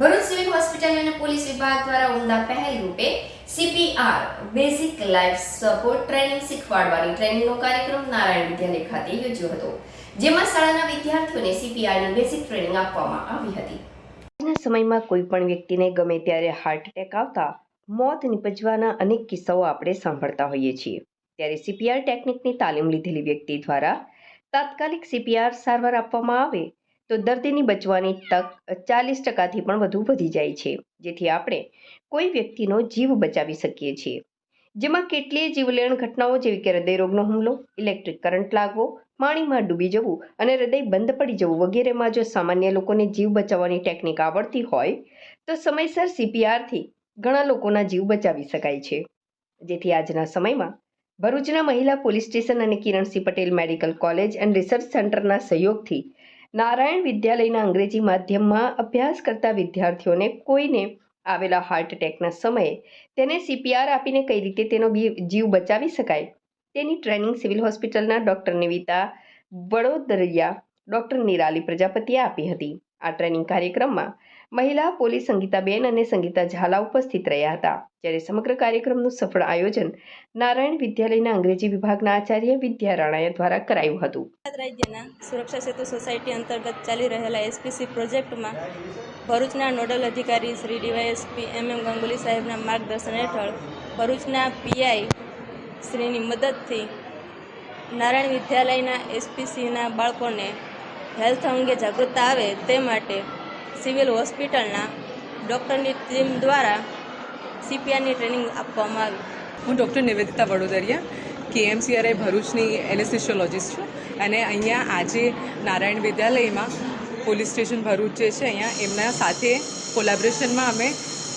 Bharuch civil hospital અને police વિભાગ દ્વારા ઉમદા પહેલ રૂપે CPR basic life support training શીખવાડવાની ટ્રેનિંગનો કાર્યક્રમ નારાયણ વિદ્યાલય ખાતે યોજ્યો હતો, જેમાં શાળાના વિદ્યાર્થીઓને સીપીઆરની બેઝિક ટ્રેનિંગ આપવામાં આવી હતી. આજના સમયમાં કોઈ પણ વ્યક્તિને ગમે ત્યારે હાર્ટ એટેક આવતા, મોત નિપજવાના અનેક કિસ્સાઓ આપણે સાંભળતા હોઈએ છીએ. ત્યારે સીપીઆર ટેકનિકની તાલીમ લીધેલી વ્યક્તિ દ્વારા તાત્કાલિક સીપીઆર સારવાર આપવામાં આવે તો દર્દીની બચવાની તક ચાલીસ ટકાથી પણ વધુ વધી જાય છે. જેથી આપણે કોઈ વ્યક્તિનો જીવ બચાવી શકીએ છીએ. જેમાં કેટલીય જીવલેણ ઘટનાઓ જેવી કે હૃદયરોગનો હુમલો, ઇલેક્ટ્રિક કરંટ લાગવો, પાણીમાં ડૂબી જવું અને હૃદય બંધ પડી જવું વગેરેમાં જો સામાન્ય લોકોને જીવ બચાવવાની ટેકનિક આવડતી હોય, તો સમયસર સીપીઆરથી ઘણા લોકોના જીવ બચાવી શકાય છે. જેથી આજના સમયમાં ભરૂચના મહિલા પોલીસ સ્ટેશન અને Kiransinh Patel medical college and research સેન્ટરના સહયોગથી નારાયણ વિદ્યાલયના અંગ્રેજી માધ્યમમાં અભ્યાસ કરતા વિદ્યાર્થીઓને કોઈને આવેલા હાર્ટ એટેકના સમયે તેને સીપીઆર આપીને કઈ રીતે તેનો જીવ બચાવી શકાય? તેની ટ્રેનિંગ સિવિલ હોસ્પિટલના ડૉક્ટર નિવિતા વડોદરિયા ડૉક્ટર નિરાલી પ્રજાપતિએ આપી હતી. આ ટ્રેનિંગ કાર્યક્રમમાં મહિલા, પોલીસ, સંગીતાબેન અને સંગીતા ઝાલા ઉપસ્થિત રહ્યા હતા, જ્યારે સમગ્ર કાર્યક્રમનું સફળ આયોજન નારાયણ વિદ્યાલયના અંગ્રેજી વિભાગના આચાર્ય વિદ્યા રાણાએ દ્વારા કરાયું હતું. ગુજરાત રાજ્યના સુરક્ષા સેતુ સોસાયટી અંતર્ગત ચાલી રહેલા એસપીસી પ્રોજેક્ટમાં ભરૂચના નોડલ અધિકારી Shri DYSP M M Ganguli સાહેબના માર્ગદર્શન હેઠળ ભરૂચના પીઆઈ શ્રીની મદદથી નારાયણ વિદ્યાલયના એસપીસીના બાળકોને હેલ્થ અંગે જાગૃતતા આવે તે માટે સિવિલ હોસ્પિટલના ડૉક્ટરની ટીમ દ્વારા સીપીઆરની ટ્રેનિંગ આપવામાં આવી. હું ડૉક્ટર નિવેદિતા વડોદરિયા, કેએમસીઆરઆઈ ભરૂચની એનેસ્થેશિયોલોજિસ્ટ છું અને અહીંયા આજે નારાયણ વિદ્યાલયમાં પોલીસ સ્ટેશન ભરૂચ જે છે, અહીંયા એમના સાથે કોલેબરેશનમાં અમે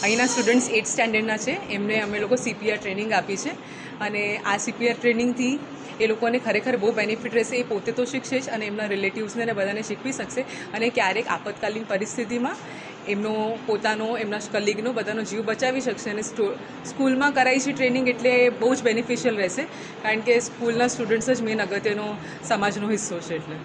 અહીંના સ્ટુડન્ટ્સ એટ સ્ટેન્ડર્ડના છે. એમને અમે લોકો સીપીઆર ટ્રેનિંગ આપી છે. અને આ સીપીઆર ટ્રેનિંગથી એ લોકોને ખરેખર બહુ બેનિફિટ રહેશે એ પોતે તો શીખશે જ અને એમના રિલેટિવ્સને અને બધાને શીખવી શકશે. અને ક્યારેક આપતકાલીન પરિસ્થિતિમાં એમનો પોતાનો, એમના કલીગનો બધાનો જીવ બચાવી શકશે અને સ્કૂલમાં કરાઈ છે ટ્રેનિંગ એટલે બહુ જ બેનિફિશિયલ રહેશે. કારણ કે સ્કૂલના સ્ટુડન્ટ્સ જ મેન અગત્યનો, સમાજનો હિસ્સો છે એટલે.